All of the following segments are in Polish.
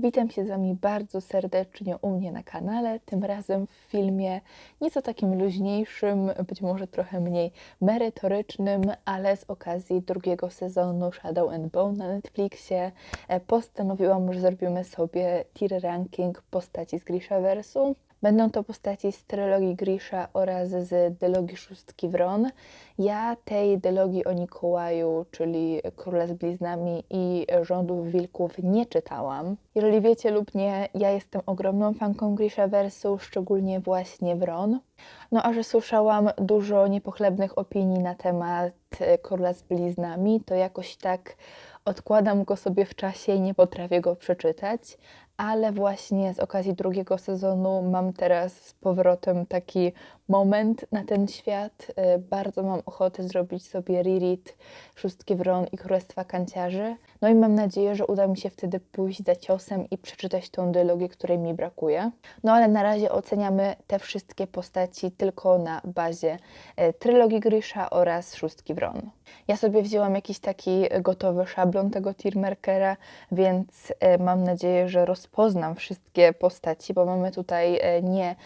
Witam się z Wami bardzo serdecznie u mnie na kanale, tym razem w filmie nieco takim luźniejszym, być może trochę mniej merytorycznym, ale z okazji drugiego sezonu Shadow and Bone na Netflixie e, postanowiłam, że zrobimy sobie tier ranking postaci z Grishaversu. Będą to postaci z trylogii Grisha oraz z dylogii Szóstki Wron. Ja tej dylogii o Mikołaju, czyli Króla z Bliznami i Rządów Wilków nie czytałam. Jeżeli wiecie lub nie, ja jestem ogromną fanką Grishaversu, szczególnie właśnie Wron. No a że słyszałam dużo niepochlebnych opinii na temat Króla z Bliznami, to jakoś tak odkładam go sobie w czasie i nie potrafię go przeczytać, ale właśnie z okazji drugiego sezonu mam teraz z powrotem taki moment na ten świat. Y, Bardzo mam ochotę zrobić sobie reread Szóstki Wron i Królestwa Kanciarzy. No i mam nadzieję, że uda mi się wtedy pójść za ciosem i przeczytać tą dylogię, której mi brakuje. No ale na razie oceniamy te wszystkie postaci tylko na bazie e, trylogii Grisha oraz Szóstki Wron. Ja sobie wzięłam jakiś taki gotowy szablon tego tiermarkera, więc e, mam nadzieję, że rozpoznam wszystkie postaci, bo mamy tutaj e, nie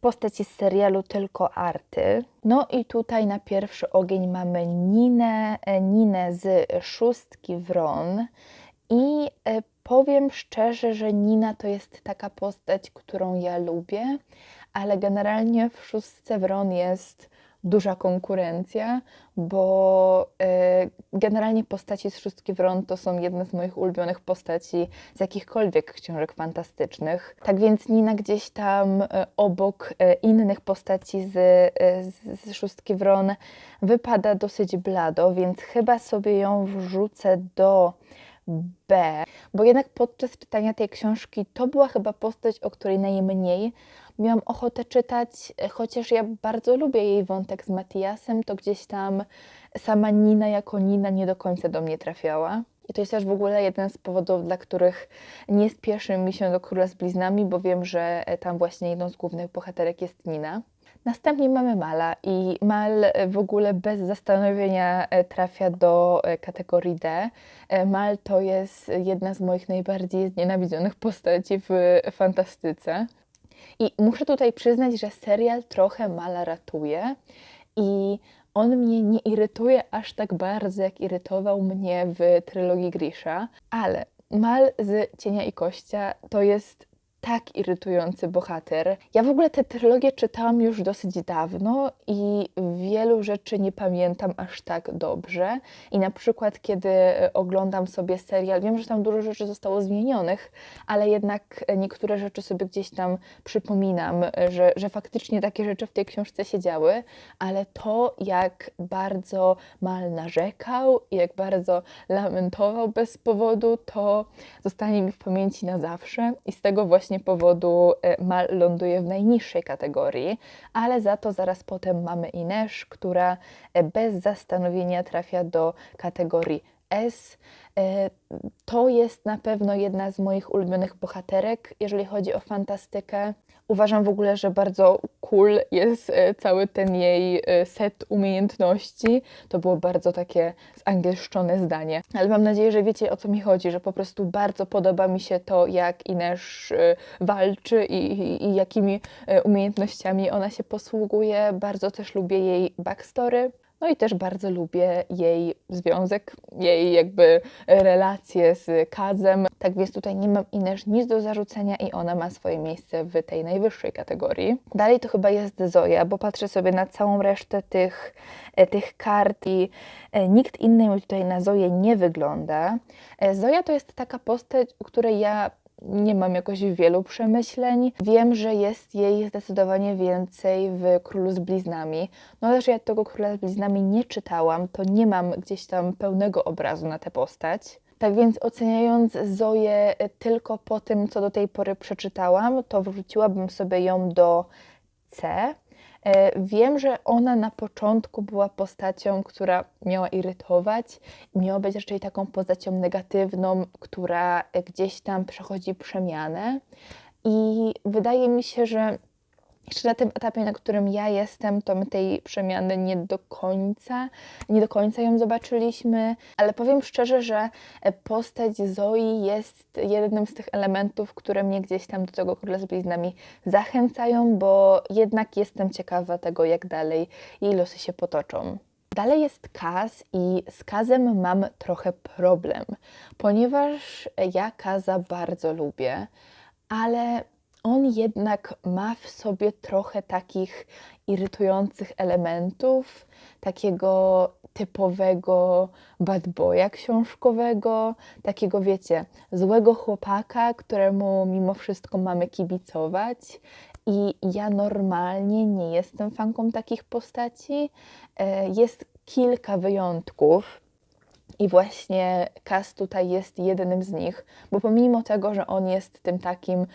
postaci z serialu, tylko arty. No i tutaj na pierwszy ogień mamy Ninę, e, Ninę z Szóstki Wron i e, powiem szczerze, że Nina to jest taka postać, którą ja lubię, ale generalnie w Szóstce Wron jest duża konkurencja, bo e, generalnie postaci z Szóstki Wron to są jedne z moich ulubionych postaci z jakichkolwiek książek fantastycznych. Tak więc Nina gdzieś tam e, obok e, innych postaci z, z Szóstki Wron wypada dosyć blado, więc chyba sobie ją wrzucę do B, bo jednak podczas czytania tej książki to była chyba postać, o której najmniej miałam ochotę czytać, e, chociaż ja bardzo lubię jej wątek z Matiasem, to gdzieś tam sama Nina jako Nina nie do końca do mnie trafiała. I to jest też w ogóle jeden z powodów, dla których nie spieszy mi się do Króla z Bliznami, bo wiem, że e, tam właśnie jedną z głównych bohaterek jest Nina. Następnie mamy Mala i Mal e, w ogóle bez zastanowienia trafia do kategorii D. Mal to jest jedna z moich najbardziej znienawidzonych postaci w fantastyce. I muszę tutaj przyznać, że serial trochę Mala ratuje i on mnie nie irytuje aż tak bardzo, jak irytował mnie w trylogii Grisha, ale Mal z Cienia i Kościa to jest tak irytujący bohater. Ja w ogóle tę trylogię czytałam już dosyć dawno i wielu rzeczy nie pamiętam aż tak dobrze. I na przykład, kiedy oglądam sobie serial, wiem, że tam dużo rzeczy zostało zmienionych, ale jednak niektóre rzeczy sobie gdzieś tam przypominam, że, że faktycznie takie rzeczy w tej książce się działy, ale to, jak bardzo Mal narzekał i jak bardzo lamentował bez powodu, to zostanie mi w pamięci na zawsze i z tego właśnie powodu e, Mal ląduje w najniższej kategorii, ale za to zaraz potem mamy Inesz, która e, bez zastanowienia trafia do kategorii S. E, To jest na pewno jedna z moich ulubionych bohaterek, jeżeli chodzi o fantastykę. Uważam w ogóle, że bardzo cool jest e, cały ten jej e, set umiejętności. To było bardzo takie zangielszczone zdanie. Ale mam nadzieję, że wiecie o co mi chodzi, że po prostu bardzo podoba mi się to, jak Inesz e, walczy i, i, i jakimi umiejętnościami ona się posługuje. Bardzo też lubię jej backstory. No i też bardzo lubię jej związek, jej jakby relacje z Kadzem. Tak więc tutaj nie mam Inesz nic do zarzucenia i ona ma swoje miejsce w tej najwyższej kategorii. Dalej to chyba jest Zoja, bo patrzę sobie na całą resztę tych, e, tych kart i e, nikt inny mi tutaj na Zoję nie wygląda. E, Zoja to jest taka postać, u której ja nie mam jakoś wielu przemyśleń. Wiem, że jest jej zdecydowanie więcej w Królu z Bliznami. No ale że ja tego Króla z Bliznami nie czytałam, to nie mam gdzieś tam pełnego obrazu na tę postać. Tak więc oceniając Zoję tylko po tym, co do tej pory przeczytałam, to wrzuciłabym sobie ją do C. E, Wiem, że ona na początku była postacią, która miała irytować, miała być raczej taką postacią negatywną, która gdzieś tam przechodzi przemianę. I wydaje mi się, że jeszcze na tym etapie, na którym ja jestem, to my tej przemiany nie do końca, nie do końca ją zobaczyliśmy, ale powiem szczerze, że e, postać Zoi jest jednym z tych elementów, które mnie gdzieś tam do tego króla z bliznami zachęcają, bo jednak jestem ciekawa tego, jak dalej jej losy się potoczą. Dalej jest Kaz i z Kazem mam trochę problem, ponieważ ja Kaza bardzo lubię, ale on jednak ma w sobie trochę takich irytujących elementów, takiego typowego bad boya książkowego, takiego wiecie, złego chłopaka, któremu mimo wszystko mamy kibicować. I ja normalnie nie jestem fanką takich postaci. E, jest kilka wyjątków, i właśnie Kas tutaj jest jednym z nich, bo pomimo tego, że on jest tym takim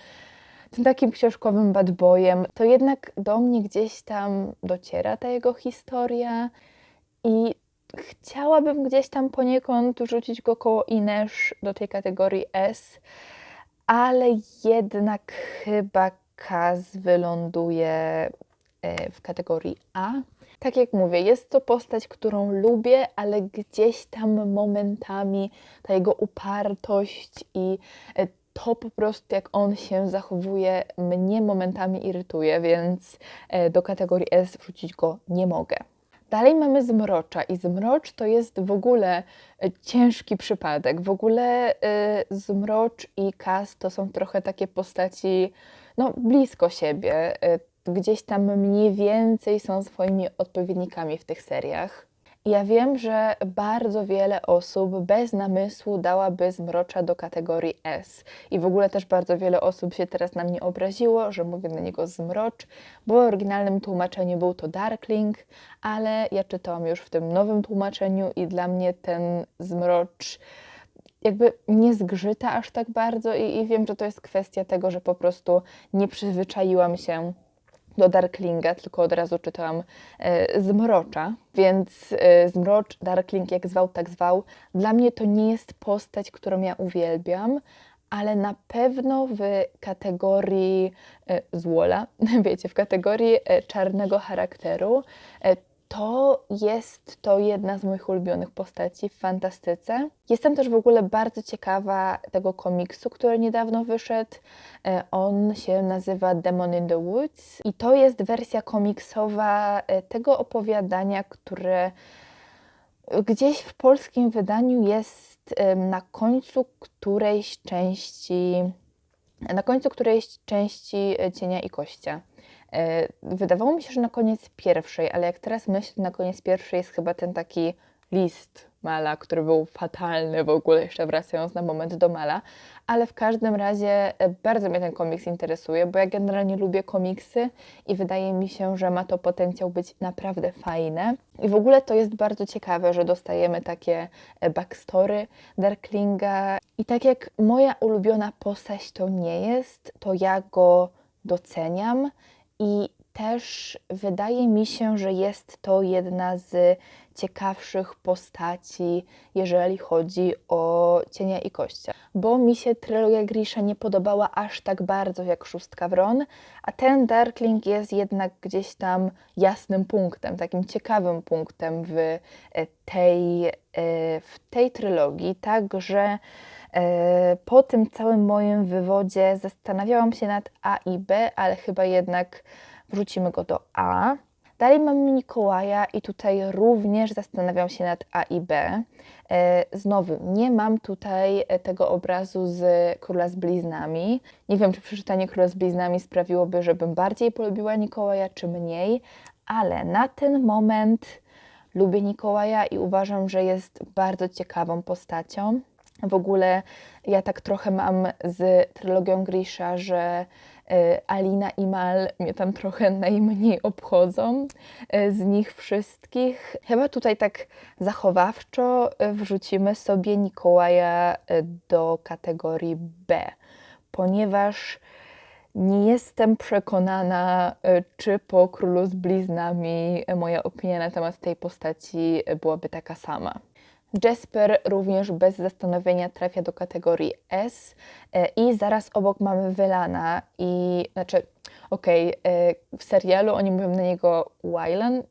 tym takim książkowym bad boyem, to jednak do mnie gdzieś tam dociera ta jego historia i chciałabym gdzieś tam poniekąd rzucić go koło Inesz do tej kategorii S, ale jednak chyba Kaz wyląduje e, w kategorii A. Tak jak mówię, jest to postać, którą lubię, ale gdzieś tam momentami ta jego upartość i e, to po prostu jak on się zachowuje, mnie momentami irytuje, więc e, do kategorii S wrzucić go nie mogę. Dalej mamy Zmrocza i Zmrocz to jest w ogóle e, ciężki przypadek. W ogóle e, Zmrocz i Kas to są trochę takie postaci no, blisko siebie. Gdzieś tam mniej więcej są swoimi odpowiednikami w tych seriach. Ja wiem, że bardzo wiele osób bez namysłu dałaby zmrocza do kategorii S. I w ogóle też bardzo wiele osób się teraz na mnie obraziło, że mówię na niego zmrocz, bo w oryginalnym tłumaczeniu był to Darkling, ale ja czytałam już w tym nowym tłumaczeniu i dla mnie ten zmrocz jakby nie zgrzyta aż tak bardzo i, i wiem, że to jest kwestia tego, że po prostu nie przyzwyczaiłam się do Darklinga, tylko od razu czytałam e, Zmrocza, więc e, Zmrocz, Darkling, jak zwał, tak zwał. Dla mnie to nie jest postać, którą ja uwielbiam, ale na pewno w kategorii e, złola, wiecie, w kategorii e, czarnego charakteru, e, to jest to jedna z moich ulubionych postaci w fantastyce. Jestem też w ogóle bardzo ciekawa tego komiksu, który niedawno wyszedł. E, on się nazywa Demon in the Woods i to jest wersja komiksowa e, tego opowiadania, które gdzieś w polskim wydaniu jest na końcu którejś części na końcu którejś części e, Cienia i Kościa. E, wydawało mi się, że na koniec pierwszej, ale jak teraz myślę, na koniec pierwszej jest chyba ten taki list Mala, który był fatalny w ogóle, jeszcze wracając na moment do Mala, ale w każdym razie e, bardzo mnie ten komiks interesuje, bo ja generalnie lubię komiksy i wydaje mi się, że ma to potencjał być naprawdę fajne. I w ogóle to jest bardzo ciekawe, że dostajemy takie e, backstory Darklinga. I tak jak moja ulubiona postać to nie jest, to ja go doceniam i też wydaje mi się, że jest to jedna z ciekawszych postaci, jeżeli chodzi o Cienia i Kościa. Bo mi się trylogia Grisha nie podobała aż tak bardzo jak Szóstka Wron, a ten Darkling jest jednak gdzieś tam jasnym punktem, takim ciekawym punktem w e, tej, e, w tej trylogii. Także po tym całym moim wywodzie zastanawiałam się nad A i B, ale chyba jednak wrzucimy go do A. Dalej mamy Mikołaja i tutaj również zastanawiam się nad A i B. E, znowu, nie mam tutaj e, tego obrazu z Króla z Bliznami. Nie wiem, czy przeczytanie Króla z Bliznami sprawiłoby, żebym bardziej polubiła Mikołaja, czy mniej, ale na ten moment lubię Mikołaja i uważam, że jest bardzo ciekawą postacią. W ogóle ja tak trochę mam z trylogią Grisha, że E, Alina i Mal mnie tam trochę najmniej obchodzą e, z nich wszystkich. Chyba tutaj tak zachowawczo e, wrzucimy sobie Mikołaja do kategorii B, ponieważ nie jestem przekonana, czy po Królu z Bliznami moja opinia na temat tej postaci byłaby taka sama. Jasper również bez zastanowienia trafia do kategorii S e, i zaraz obok mamy Wylana i znaczy okej, e, w serialu oni mówią na niego Wylan,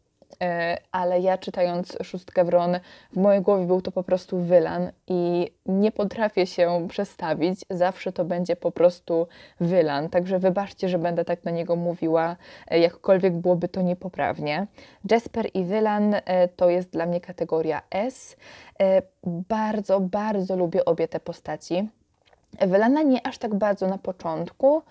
ale ja czytając Szóstkę Wron w mojej głowie był to po prostu Wylan i nie potrafię się przestawić, zawsze to będzie po prostu Wylan, także wybaczcie, że będę tak na niego mówiła, e, jakkolwiek byłoby to niepoprawnie. Jasper i Wylan e, to jest dla mnie kategoria S. E, Bardzo, bardzo lubię obie te postaci. Wylana nie aż tak bardzo na początku.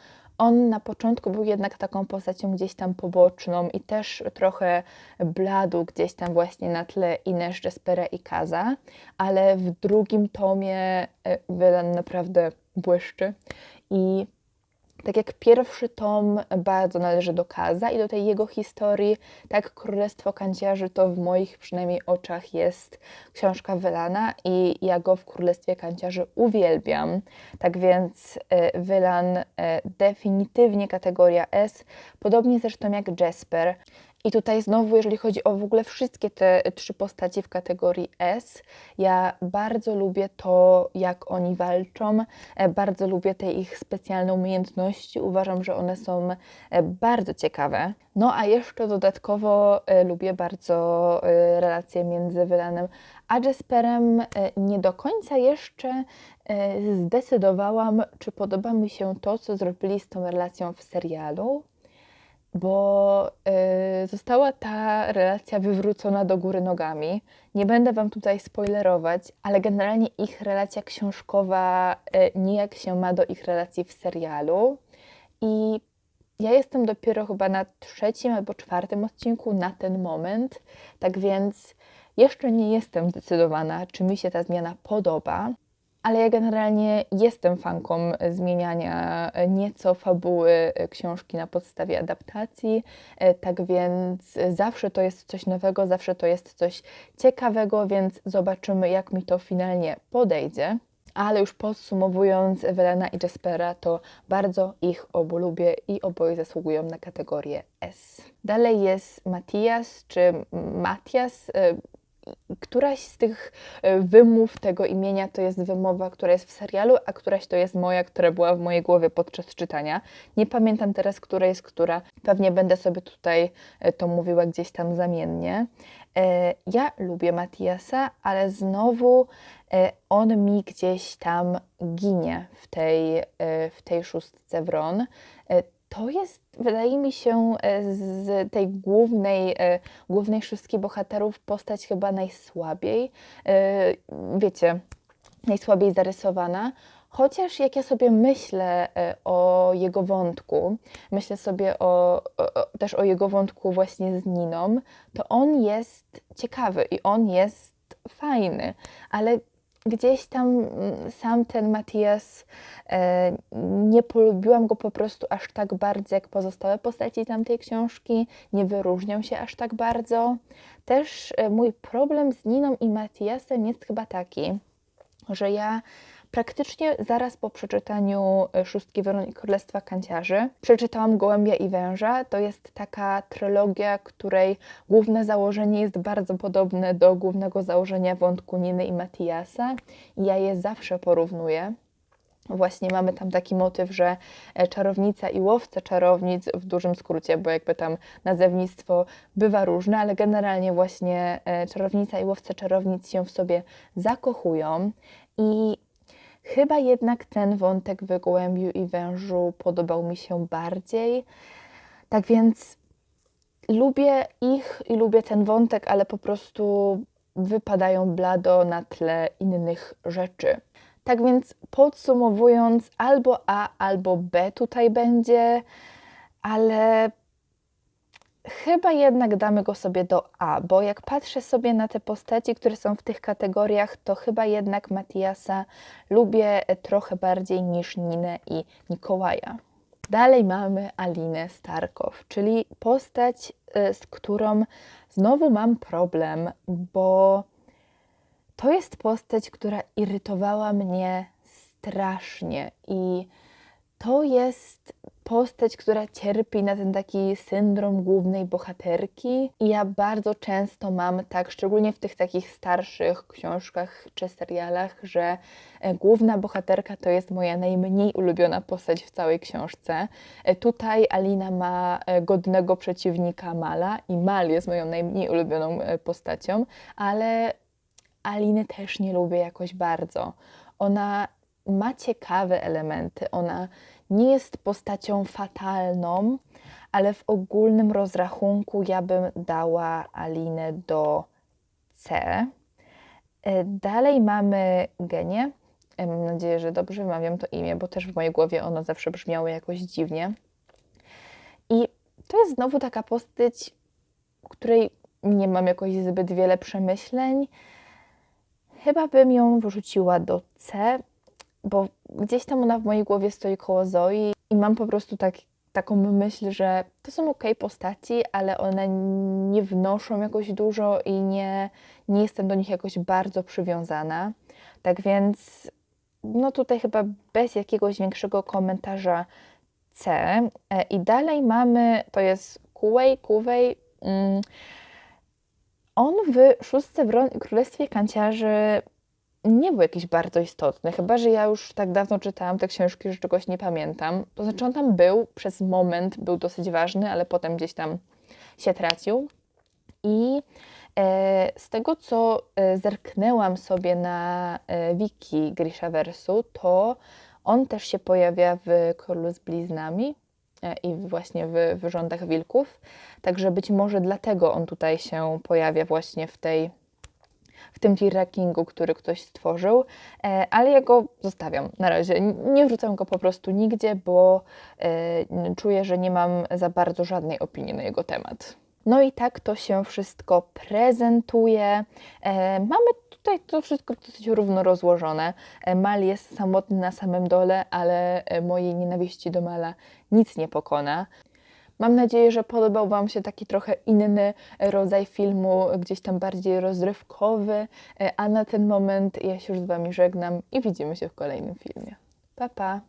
On na początku był jednak taką postacią gdzieś tam poboczną i też trochę bladu gdzieś tam właśnie na tle Ines, Jaspera i Kaza, ale w drugim tomie e, Wylan naprawdę błyszczy i tak jak pierwszy tom bardzo należy do Kaza i do tej jego historii, tak Królestwo Kanciarzy to w moich przynajmniej oczach jest książka Wylana i ja go w Królestwie Kanciarzy uwielbiam. Tak więc e, Wylan e, definitywnie kategoria S, podobnie zresztą jak Jasper. I tutaj znowu, jeżeli chodzi o w ogóle wszystkie te trzy postacie w kategorii S, ja bardzo lubię to, jak oni walczą, e, bardzo lubię te ich specjalne umiejętności, uważam, że one są e, bardzo ciekawe. No a jeszcze dodatkowo e, lubię bardzo relacje między Wylanem a Jasperem. E, Nie do końca jeszcze zdecydowałam, czy podoba mi się to, co zrobili z tą relacją w serialu bo y, została ta relacja wywrócona do góry nogami. Nie będę Wam tutaj spoilerować, ale generalnie ich relacja książkowa y, nijak się ma do ich relacji w serialu. I ja jestem dopiero chyba na trzecim albo czwartym odcinku na ten moment, tak więc jeszcze nie jestem zdecydowana, czy mi się ta zmiana podoba ale ja generalnie jestem fanką zmieniania nieco fabuły książki na podstawie adaptacji, e, tak więc zawsze to jest coś nowego, zawsze to jest coś ciekawego, więc zobaczymy, jak mi to finalnie podejdzie. Ale już podsumowując, Welena i Jaspera, to bardzo ich obu lubię i oboje zasługują na kategorię S. Dalej jest Matias czy Matias. Któraś z tych e, wymów tego imienia to jest wymowa, która jest w serialu, a któraś to jest moja, która była w mojej głowie podczas czytania. Nie pamiętam teraz, która jest która. Pewnie będę sobie tutaj e, to mówiła gdzieś tam zamiennie. E, Ja lubię Matiasa, ale znowu on mi gdzieś tam ginie w tej, w tej szóstce Wron. To jest, wydaje mi się, e, z tej głównej, e, głównej szóstki bohaterów postać chyba najsłabiej, e, wiecie, najsłabiej zarysowana. Chociaż jak ja sobie myślę o jego wątku, myślę sobie o, o, też o jego wątku właśnie z Niną, to on jest ciekawy i on jest fajny, ale gdzieś tam mm, sam ten Matias, e, nie polubiłam go po prostu aż tak bardzo jak pozostałe postaci tamtej książki, nie wyróżniał się aż tak bardzo. Też e, mój problem z Niną i Matiasem jest chyba taki, że ja praktycznie zaraz po przeczytaniu e, Szóstki Weroniki Królestwa Kanciarzy przeczytałam Gołębia i Węża. To jest taka trylogia, której główne założenie jest bardzo podobne do głównego założenia wątku Niny i Matiasa. Ja je zawsze porównuję. Właśnie mamy tam taki motyw, że e, czarownica i łowca czarownic w dużym skrócie, bo jakby tam nazewnictwo bywa różne, ale generalnie właśnie e, czarownica i łowca czarownic się w sobie zakochują i chyba jednak ten wątek w Gołębiu i Wężu podobał mi się bardziej. Tak więc lubię ich i lubię ten wątek, ale po prostu wypadają blado na tle innych rzeczy. Tak więc podsumowując, albo A, albo B tutaj będzie, ale chyba jednak damy go sobie do A, bo jak patrzę sobie na te postaci, które są w tych kategoriach, to chyba jednak Matiasa lubię trochę bardziej niż Ninę i Mikołaja. Dalej mamy Alinę Starkow, czyli postać, y, z którą znowu mam problem, bo to jest postać, która irytowała mnie strasznie i to jest postać, która cierpi na ten taki syndrom głównej bohaterki. I ja bardzo często mam tak, szczególnie w tych takich starszych książkach czy serialach, że e, główna bohaterka to jest moja najmniej ulubiona postać w całej książce. E, Tutaj Alina ma e, godnego przeciwnika Mala i Mal jest moją najmniej ulubioną postacią, ale Aliny też nie lubię jakoś bardzo. Ona ma ciekawe elementy, ona nie jest postacią fatalną, ale w ogólnym rozrachunku ja bym dała Alinę do C. E, Dalej mamy Genię. E, Mam nadzieję, że dobrze wymawiam to imię, bo też w mojej głowie ono zawsze brzmiało jakoś dziwnie. I to jest znowu taka postać, której nie mam jakoś zbyt wiele przemyśleń. Chyba bym ją wyrzuciła do C, bo gdzieś tam ona w mojej głowie stoi koło Zoi i mam po prostu tak, taką myśl, że to są ok postaci, ale one nie wnoszą jakoś dużo i nie, nie jestem do nich jakoś bardzo przywiązana. Tak więc, no tutaj chyba bez jakiegoś większego komentarza C. E, I dalej mamy, to jest Kuwej, Kuwej. Mm, on w szóstce w Królestwie Kanciarzy nie był jakiś bardzo istotny, chyba że ja już tak dawno czytałam te książki, że czegoś nie pamiętam. To znaczy on tam był, przez moment był dosyć ważny, ale potem gdzieś tam się tracił. I e, z tego, co e, zerknęłam sobie na e, wiki Grishaversu, to on też się pojawia w Królu z Bliznami e, i właśnie w, w Rządach Wilków. Także być może dlatego on tutaj się pojawia właśnie w tej w tym tier rankingu, który ktoś stworzył, e, ale ja go zostawiam na razie. Nie wrzucam go po prostu nigdzie, bo e, czuję, że nie mam za bardzo żadnej opinii na jego temat. No i tak to się wszystko prezentuje. E, mamy tutaj to wszystko dosyć równo rozłożone. Mal jest samotny na samym dole, ale mojej nienawiści do Mala nic nie pokona. Mam nadzieję, że podobał Wam się taki trochę inny rodzaj filmu, gdzieś tam bardziej rozrywkowy, e, a na ten moment ja się już z Wami żegnam i widzimy się w kolejnym filmie. Pa, pa!